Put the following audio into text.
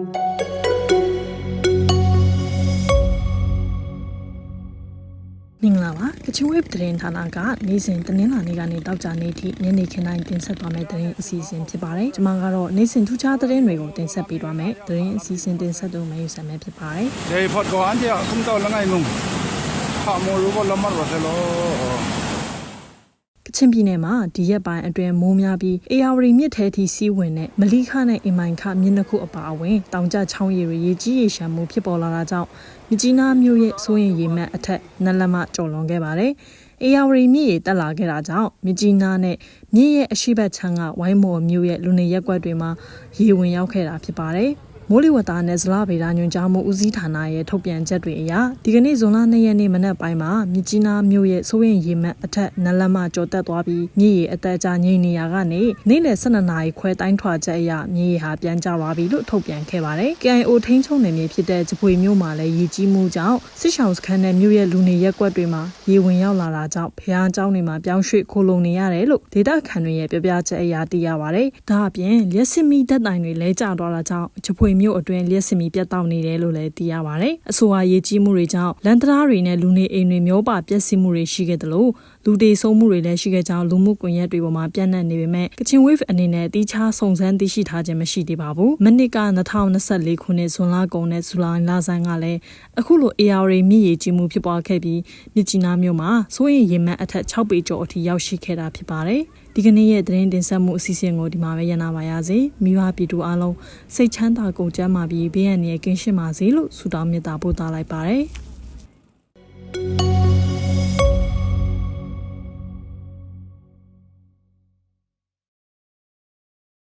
မင်္ဂလာပါကချင်ဝေးသတင်းဌာနကနေ့စဉ်တင်းလာနေ့ကနေတောက်ကြနေ့ထိညနေခင်းတိုင်းတင်ဆက်သွားမယ့်သတင်းအစီအစဉ်ဖြစ်ပါတယ်ကျွန်မကတော့နေ့စဉ်ထူးခြားသတင်းတွေကိုတင်ဆက်ပေးသွားမယ်သတင်းအစီအစဉ်တင်ဆက်သူမယူဆမ်းဖြစ်ပါတယ် Dei phot ko an dia kum to langai nung. Ha mo ru ko lamar wa thelo. ကချင်ပြည်နယ်မှာဒီရက်ပိုင်းအတွင်းမိုးများပြီးအေယာဝတီမြစ်ထဲထိစီးဝင်တဲ့မလီခနဲ့အင်မိုင်ခမြစ်နှစ်ခုအပါအဝင်တောင်ကျချောင်းရည်တွေရေကြီးရေရှမ်းမှုဖြစ်ပေါ်လာတာကြောင့်မြကြီးနားမြို့ရဲ့စိုးရင်ရေမှတ်အထက်နက်လက်မကျော်လွန်ခဲ့ပါတယ်။အေယာဝတီမြစ်ရေတက်လာခဲ့တာကြောင့်မြကြီးနားနဲ့မြစ်ရဲ့အရှိတ်ချမ်းကဝိုင်းမော်မြို့ရဲ့လူနေရက်ကွက်တွေမှာရေဝင်ရောက်ခဲ့တာဖြစ်ပါတယ်။ မိုးလေဝသနဲ့ဇလဗေဒညွှန်ကြားမှုဦးစီးဌာနရဲ့ထုတ်ပြန်ချက်တွေအရဒီကနေ့ဇွန်လ2ရက်နေ့မနက်ပိုင်းမှာမြကြီးနားမြို့ရဲ့စိုးရင်ရေမှတ်အထက်နလမကျော်တက်သွားပြီးမြစ်ရေအသက်ကြာငိမ့်နေရကနေနေ့လယ်12နာရီခွဲတိုင်းထွာချက်အရမြစ်ရေဟာပြန်ကျသွားပြီလို့ထုတ်ပြန်ခဲ့ပါတယ်။ KIO ထိန်းချုပ်နယ်မြေဖြစ်တဲ့ဂျပွေမြို့မှာလည်းရေကြီးမှုကြောင့်စစ်ရှောင်းစခန်းနဲ့မြို့ရဲ့လူနေရက်ကွက်တွေမှာရေဝင်ရောက်လာတာကြောင့်ဖျားเจ้าတွေမှာပြောင်းရွှေ့ခိုလုံနေရတယ်လို့ဒေတာခန်တွေရဲ့ပြောပြချက်အရသိရပါတယ်။ဒါအပြင်လျှက်စစ်မီတက်တိုင်တွေလဲကျသွားတာကြောင့်ဂျပွေ မြို့အတွင်းလျှက်စစ်မီပြတ်တောက်နေတယ်လို့လည်းသိရပါတယ်။အဆိုပါရေကြီးမှုတွေကြောင့်လန်တရာတွေနဲ့လူနေအိမ်တွေမျောပါပျက်စီးမှုတွေရှိခဲ့တယ်လို့လူတေဆုံးမှုတွေလည်းရှိခဲ့ကြောင်းလူမှုကွန်ရက်တွေပေါ်မှာပြန့်နှံ့နေပေမဲ့ကချင် wave အနေနဲ့တီးခြားစုံစမ်းသိရှိထားခြင်းမရှိသေးပါဘူး။မနစ်က2024ခုနှစ်ဇွန်လကုန်နဲ့ဇူလိုင်လဆန်းကလည်းအခုလို AR မြစ်ရေကြီးမှုဖြစ်ပွားခဲ့ပြီးမြစ်ကြီးနားမြို့မှာစိုးရင်ရေမှတ်အထက်6ပေကျော်အထိရောက်ရှိခဲ့တာဖြစ်ပါတယ်။ဒီကနေ့ရဲ့သတင်းတင်ဆက်မှုအစီအစဉ်ကိုဒီမှာပဲရနာပါရစေ။မိဘပြည်သူအားလုံးစိတ်ချမ်းသာကိုယ်ကျန်းမာပြီးဘေးရန်ရဲ့ကင်းရှင်းပါစေလို့ဆုတောင်းမေတ္တာပို့သလိုက်ပါတယ်။